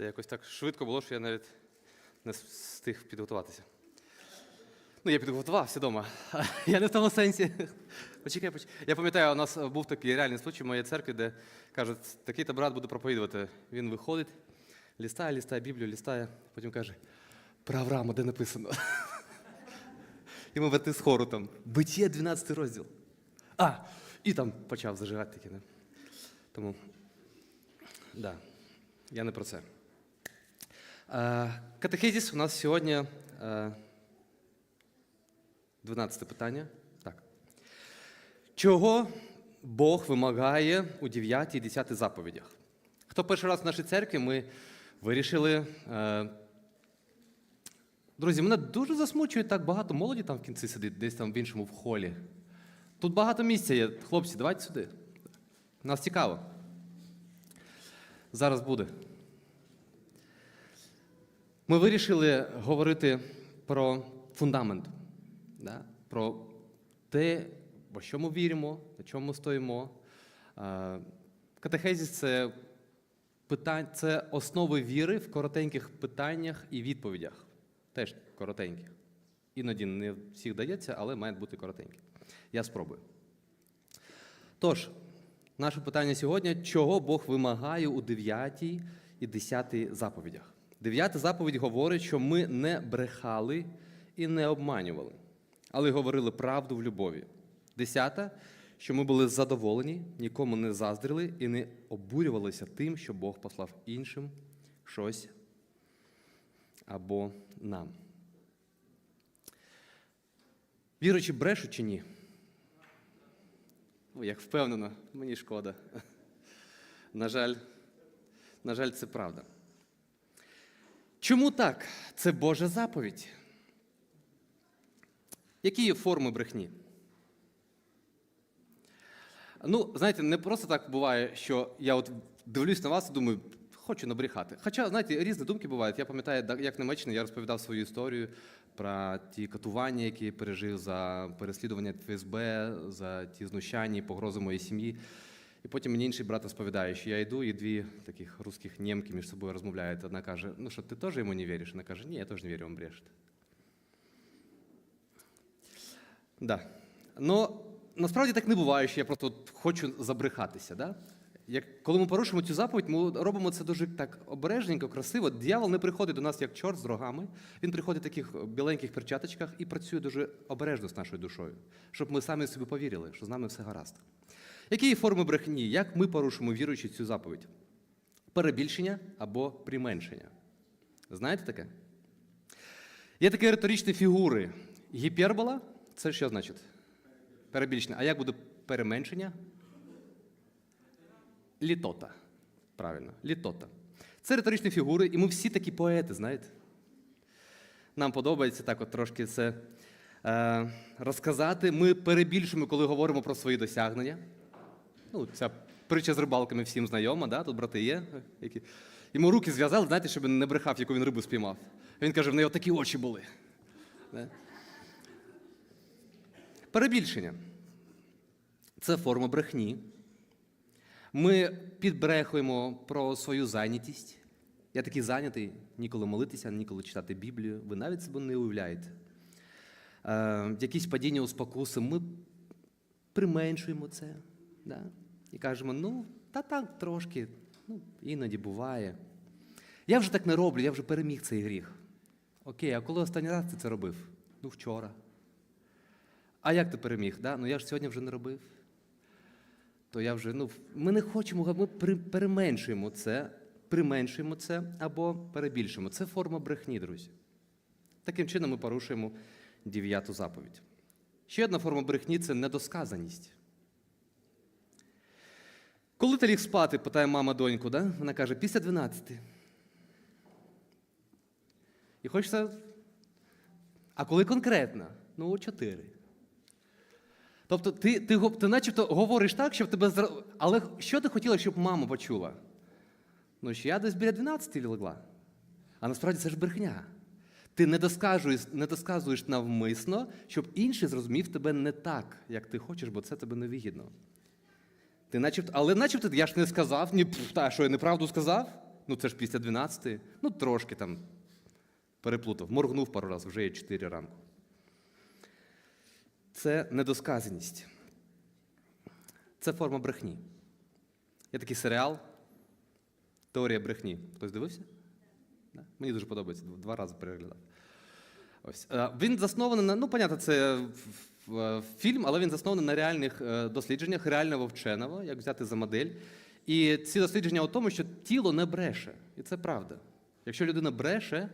Це якось так швидко було, що я навіть не встиг підготуватися. Ну, я підготувався вдома. Я не в тому сенсі. Почекай, почекай. Я пам'ятаю, у нас був такий реальний случай в моїй церкві, де кажуть, такий-то брат буде проповідувати. Він виходить, лістає, лістає Біблію, лістає, потім каже: про Авраама, де написано? І ми брати з хору там. Биття 12 розділ. А, і там почав зажигати таке. Тому, да, я не про це. Е, Катехизіс у нас сьогодні е, 12 питання. Так. Чого Бог вимагає у 9 і 10 заповідях? Хто перший раз в нашій церкві, ми вирішили. Е, Друзі, мене дуже засмучує так багато молоді там в кінці сидить, десь там в іншому в холі. Тут багато місця є. Хлопці, давайте сюди. Нас цікаво. Зараз буде. Ми вирішили говорити про фундамент, да? про те, в що ми віримо, на чому ми стоїмо. Катехезіс це, питань, це основи віри в коротеньких питаннях і відповідях. Теж коротеньких. Іноді не всіх дається, але мають бути коротенькі. Я спробую. Тож, наше питання сьогодні: чого Бог вимагає у 9 і 10 заповідях? Дев'ята заповідь говорить, що ми не брехали і не обманювали, але говорили правду в любові. Десята, що ми були задоволені, нікому не заздрили і не обурювалися тим, що Бог послав іншим щось або нам. Віруючи, брешуть чи ні? Ну, як впевнено, мені шкода. На жаль, на жаль, це правда. Чому так? Це Божа заповідь. Які є форми брехні? Ну, знаєте, не просто так буває, що я от дивлюсь на вас і думаю, хочу набрехати. Хоча, знаєте, різні думки бувають. Я пам'ятаю, як в Німеччині я розповідав свою історію про ті катування, які я пережив за переслідування ФСБ, за ті знущання і погрози моїй сім'ї. І потім мені інший брат розповідає, що я йду, і дві таких русських німки між собою розмовляють. Одна каже: ну що, ти теж йому не віриш? Вона каже, ні, я теж не вірю, він брешет. Да. Ну, насправді так не буває, що я просто хочу забрехатися. Да? Як, коли ми порушимо цю заповідь, ми робимо це дуже так обережненько, красиво. Дьявол не приходить до нас як чорт з рогами. Він приходить в таких біленьких перчаточках і працює дуже обережно з нашою душою, щоб ми самі собі повірили, що з нами все гаразд. Які є форми брехні? Як ми порушимо віруючи цю заповідь? Перебільшення або применшення. Знаєте таке? Є такі риторичні фігури. Гіпербола це що значить? Перебільшення. А як буде переменшення? Літота. Правильно, літота. Це риторичні фігури, і ми всі такі поети, знаєте. Нам подобається так от трошки це е, розказати. Ми перебільшуємо, коли говоримо про свої досягнення. Ну, ця притча з рибалками всім знайома, да? тут брати є. Які... Йому руки зв'язали, знаєте, щоб він не брехав, яку він рибу спіймав. Він каже, в неї такі очі були. Да? Перебільшення. Це форма брехні. Ми підбрехуємо про свою зайнятість. Я такий зайнятий, ніколи молитися, ніколи читати Біблію. Ви навіть себе не уявляєте. Е, якісь падіння у спокуси, ми применшуємо це. Да? І кажемо, ну, та так трошки, ну, іноді буває. Я вже так не роблю, я вже переміг цей гріх. Окей, а коли останній раз ти це робив? Ну, вчора. А як ти переміг? Да? Ну я ж сьогодні вже не робив. То я вже, ну, ми не хочемо, ми переменшуємо це, применшуємо це або перебільшуємо. Це форма брехні, друзі. Таким чином ми порушуємо дев'яту заповідь. Ще одна форма брехні це недосказаність. Коли ти ліг спати, питає мама доньку, да? вона каже, після 12. І хочеться. А коли конкретно? Ну, о 4. Тобто ти, ти, ти начебто говориш так, щоб тебе зра... Але що ти хотіла, щоб мама почула? Ну, що я десь біля 12 легла. А насправді це ж брехня. Ти не досказуєш, не досказуєш навмисно, щоб інший зрозумів тебе не так, як ти хочеш, бо це тебе невигідно. Ти начебто, але начебто я ж не сказав, ні, та що я неправду сказав? Ну, це ж після 12, ну трошки там переплутав, моргнув пару разів, вже є 4 ранку. Це недосказаність. Це форма брехні. Є такий серіал Теорія брехні. Хтось дивився? Да? Мені дуже подобається, два рази переглядав. Ось. Е, Він заснований на, ну, понятно, це в- фільм, але він заснований на реальних е, дослідженнях реального вченого, як взяти за модель. І ці дослідження у тому, що тіло не бреше. І це правда. Якщо людина бреше,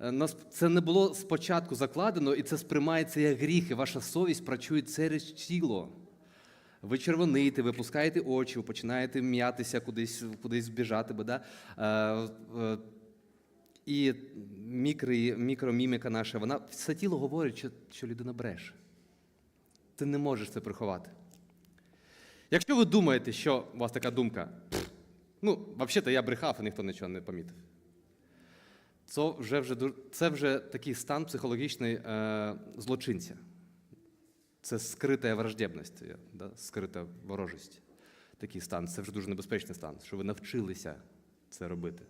е, це не було спочатку закладено, і це сприймається як гріх, і ваша совість працює через тіло. Ви червоните, ви пускаєте очі, ви починаєте м'ятися кудись, кудись збіжати. бо, Да? І мікро, мікроміміка наша, вона все тіло говорить, що, що людина бреше. Ти не можеш це приховати. Якщо ви думаєте, що у вас така думка, ну, взагалі-то я брехав, і ніхто нічого не помітив. Це вже, вже, це вже такий стан психологічний е, злочинця. Це скрита враждебність, да? скрита ворожість. Такий стан. Це вже дуже небезпечний стан, що ви навчилися це робити.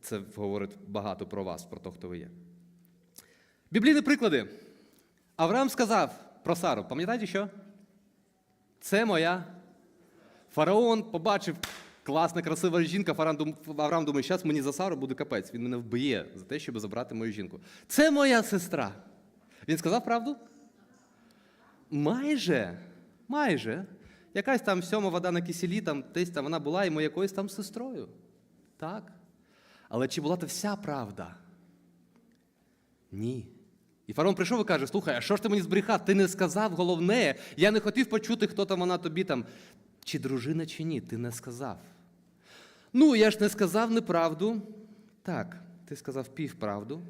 Це говорить багато про вас, про те, хто ви є. Біблійні приклади. Авраам сказав про Сару, пам'ятаєте що? Це моя. Фараон побачив класна, красива жінка. Фараон Авраам думає, зараз мені за Сару буде капець. Він мене вб'є за те, щоб забрати мою жінку. Це моя сестра. Він сказав правду? Майже. Майже. Якась там сьома вода на киселі, там десь там вона була йому якоюсь там сестрою. Так. Але чи була це вся правда? Ні. І фараон прийшов і каже: слухай, а що ж ти мені збрехав? Ти не сказав головне. Я не хотів почути, хто там вона тобі там, чи дружина, чи ні, ти не сказав. Ну, я ж не сказав неправду. Так, ти сказав півправду.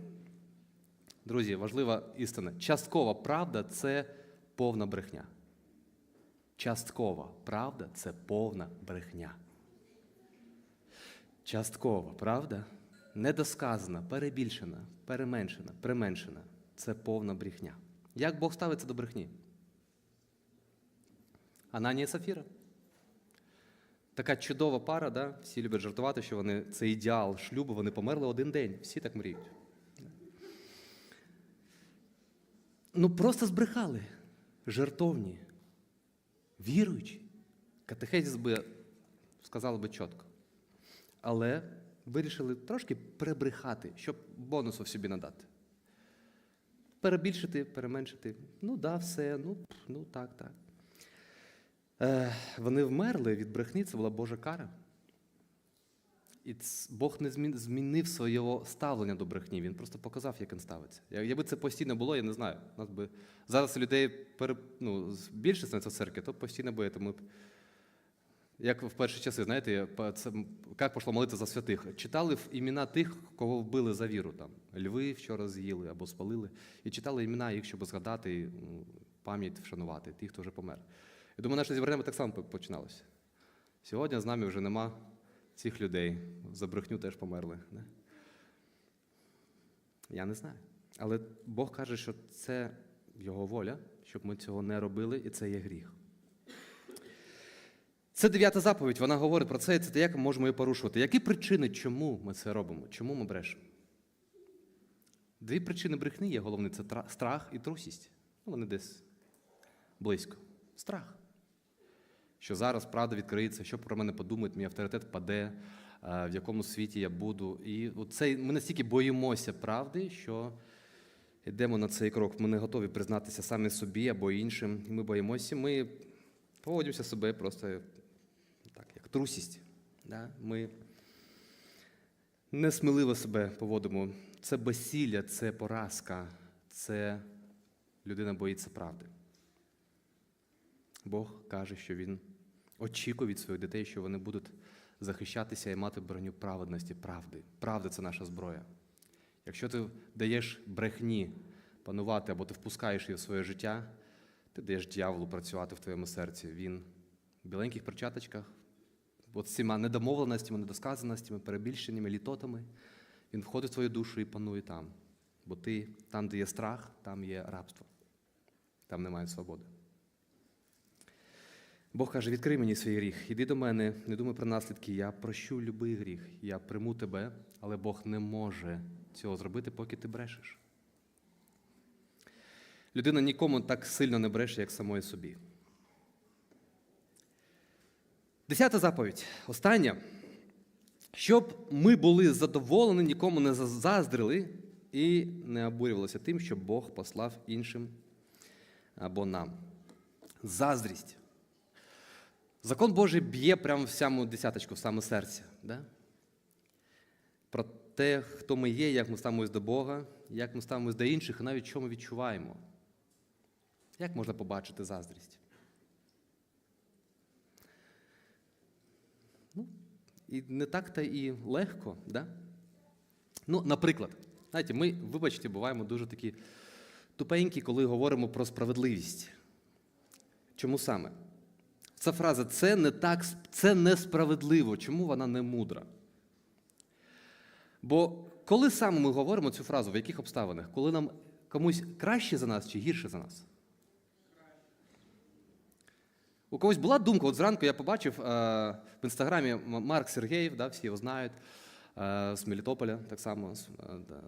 Друзі, важлива істина. Часткова правда це повна брехня. Часткова правда це повна брехня. Часткова правда недосказана, перебільшена, переменшена, применшена це повна брехня. Як Бог ставиться до брехні? Ананія Сафіра. Така чудова пара, да? всі люблять жартувати, що вони це ідеал шлюбу, вони померли один день. Всі так мріють. Ну просто збрехали. Жертовні, віруючі. Катехезіс би сказали би чітко. Але вирішили трошки перебрехати, щоб бонусу собі надати. Перебільшити, переменшити. Ну да, все, ну, ну так, так. Е, вони вмерли від брехні, це була Божа кара. І Бог не змінив своє ставлення до брехні, він просто показав, як він ставиться. Якби це постійно було, я не знаю. Нас би зараз людей пере, ну, більше становиться в церкві, то постійно би тому. Як в перші часи, знаєте, це, як пішло молити за святих? Читали імена тих, кого вбили за віру. Там льви вчора з'їли або спалили, і читали імена їх, щоб згадати, пам'ять вшанувати, тих, хто вже помер. Я думаю, наше зібрання так само починалося. Сьогодні з нами вже нема цих людей. За брехню теж померли. Не? Я не знаю. Але Бог каже, що це його воля, щоб ми цього не робили, і це є гріх. Це дев'ята заповідь, вона говорить про це, і це те, як ми можемо її порушувати. Які причини, чому ми це робимо? Чому ми брешемо? Дві причини брехні є головне це страх і трусість. Ну, вони десь близько. Страх. Що зараз правда відкриється, що про мене подумають, мій авторитет впаде, е, в якому світі я буду. І оце, ми настільки боїмося правди, що йдемо на цей крок. Ми не готові признатися самі собі або іншим. Ми боїмося, ми поводимося себе просто трусість. Да? Ми несміливо себе поводимо. Це безсілля, це поразка, це людина боїться правди. Бог каже, що Він очікує від своїх дітей, що вони будуть захищатися і мати броню праведності, правди. Правда це наша зброя. Якщо ти даєш брехні панувати або ти впускаєш її в своє життя, ти даєш дьяволу працювати в твоєму серці. Він в біленьких перчаточках, от з недомовленостями, недосказаностями, перебільшеннями, літотами, він входить в твою душу і панує там. Бо ти там, де є страх, там є рабство. Там немає свободи. Бог каже: відкрий мені свій гріх, іди до мене, не думай про наслідки, я прощу любий гріх, я приму тебе, але Бог не може цього зробити, поки ти брешеш. Людина нікому так сильно не бреше, як самої собі. Десята заповідь. Остання. Щоб ми були задоволені, нікому не заздрили і не обурювалися тим, що Бог послав іншим або нам. Заздрість. Закон Божий б'є прямо в саму десяточку, в саме серце. Да? Про те, хто ми є, як ми ставимось до Бога, як ми ставимось до інших, і навіть що ми відчуваємо. Як можна побачити заздрість? Ну, і не так-то і легко, да? Ну, наприклад, знаєте, ми, вибачте, буваємо дуже такі тупенькі, коли говоримо про справедливість. Чому саме? Ця фраза це не так, це несправедливо. Чому вона не мудра? Бо коли саме ми говоримо цю фразу, в яких обставинах? Коли нам комусь краще за нас чи гірше за нас? У когось була думка, от зранку я побачив е, в інстаграмі Марк Сергеєв, да, всі його знають, е, з Мелітополя, так само, е, да,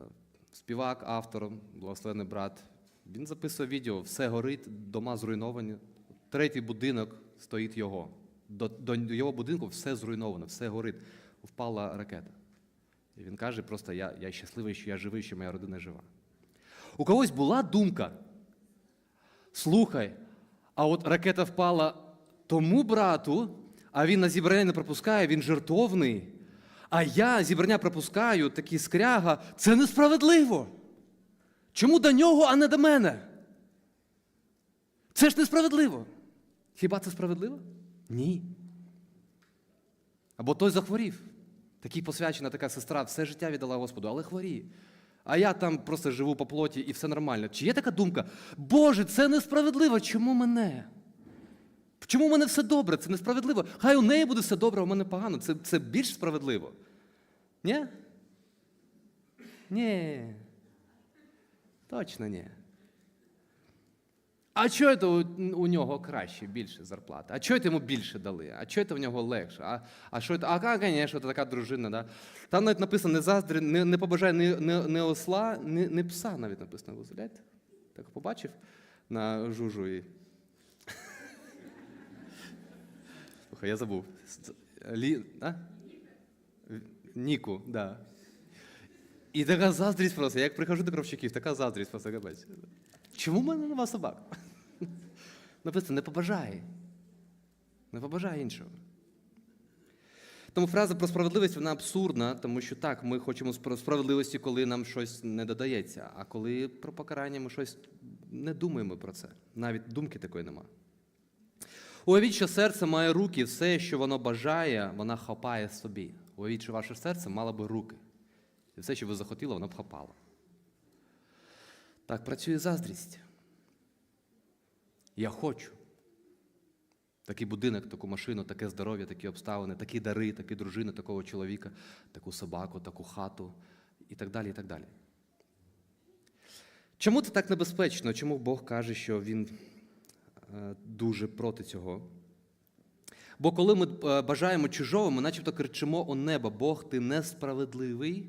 співак, автор, благословений брат. Він записує відео, все горить, дома зруйновані. Третій будинок стоїть його. До, до його будинку все зруйновано, все горить. Впала ракета. І він каже: просто я, я щасливий, що я живий, що моя родина жива. У когось була думка. Слухай, а от ракета впала тому брату, а він на зібрання не пропускає, він жертовний. А я зібрання пропускаю, такий скряга. Це несправедливо. Чому до нього, а не до мене? Це ж несправедливо. Хіба це справедливо? Ні. Або той захворів. Такий посвячена така сестра, все життя віддала Господу, але хворіє. А я там просто живу по плоті і все нормально. Чи є така думка? Боже, це несправедливо. Чому мене? Чому в мене все добре? Це несправедливо. Хай у неї буде все добре, а у мене погано. Це, це більш справедливо. Ні? Ні. Точно ні. А чого це у, нього краще, більше зарплата? А чого це йому більше дали? А чого це в нього легше? А, а що це? А, звісно, така дружина, да? Там навіть написано не заздри, не, не побажай ні, ні, ні осла, ні, ні пса навіть написано. Ви? Так побачив на жужу і. Слухай, я забув. Лі... А? Ніку, да. І така заздрість просто. Я як прихожу до кровчаків, така заздрість просто капець. Чому в мене нема собак? Написано, не побажай. Не побажай іншого. Тому фраза про справедливість вона абсурдна, тому що так, ми хочемо справедливості, коли нам щось не додається, а коли про покарання ми щось не думаємо про це. Навіть думки такої нема. Уявіть, що серце має руки, все, що воно бажає, вона хапає собі. Уявіть, що ваше серце мало би руки. І все, що ви захотіли, воно б хапало. Так працює заздрість. Я хочу. Такий будинок, таку машину, таке здоров'я, такі обставини, такі дари, такі дружини, такого чоловіка, таку собаку, таку хату і так далі. і так далі. Чому це так небезпечно? Чому Бог каже, що Він дуже проти цього? Бо коли ми е, бажаємо чужого, ми начебто кричимо о небо, Бог, ти несправедливий,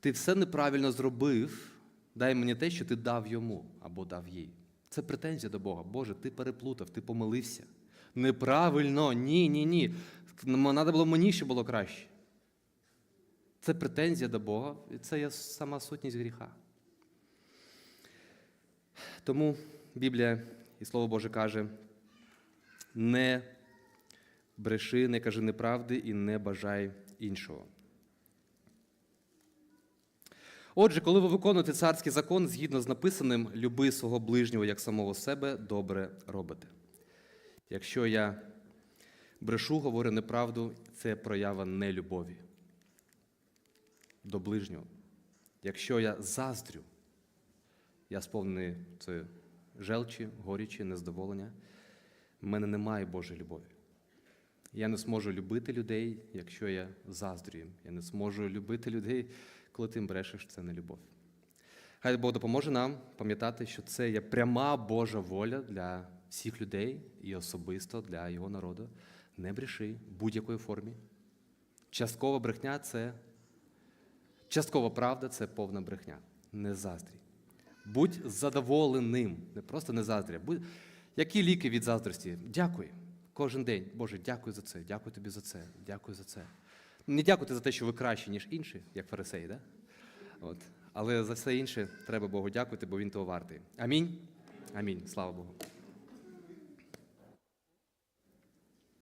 ти все неправильно зробив, дай мені те, що ти дав йому або дав їй. Це претензія до Бога. Боже, ти переплутав, ти помилився. Неправильно, ні, ні, ні. Треба було мені, щоб було краще. Це претензія до Бога, і це є сама сутність гріха. Тому Біблія і Слово Боже каже: не бреши, не кажи неправди і не бажай іншого. Отже, коли ви виконуєте царський закон, згідно з написаним, люби свого ближнього як самого себе, добре робите. Якщо я брешу, говорю неправду, це проява нелюбові до ближнього. Якщо я заздрю, я сповнений цієї желчі, горічі, нездоволення, в мене немає Божої любові. Я не зможу любити людей, якщо я заздрю їм. Я не зможу любити людей, коли ти брешеш, це не любов. Хай Бог допоможе нам пам'ятати, що це є пряма Божа воля для всіх людей і особисто для його народу. Не бреши в будь-якої формі. Часткова брехня це часткова правда це повна брехня. Не заздрій. Будь задоволеним, не просто не заздря. Будь... Які ліки від заздрості? Дякую. Кожен день. Боже, дякую за це, дякую тобі за це, дякую за це. Не дякуйте за те, що ви кращі, ніж інші, як фарисеї, да? От. Але за все інше треба Богу дякувати, бо він того вартий. Амінь. Амінь. Слава Богу.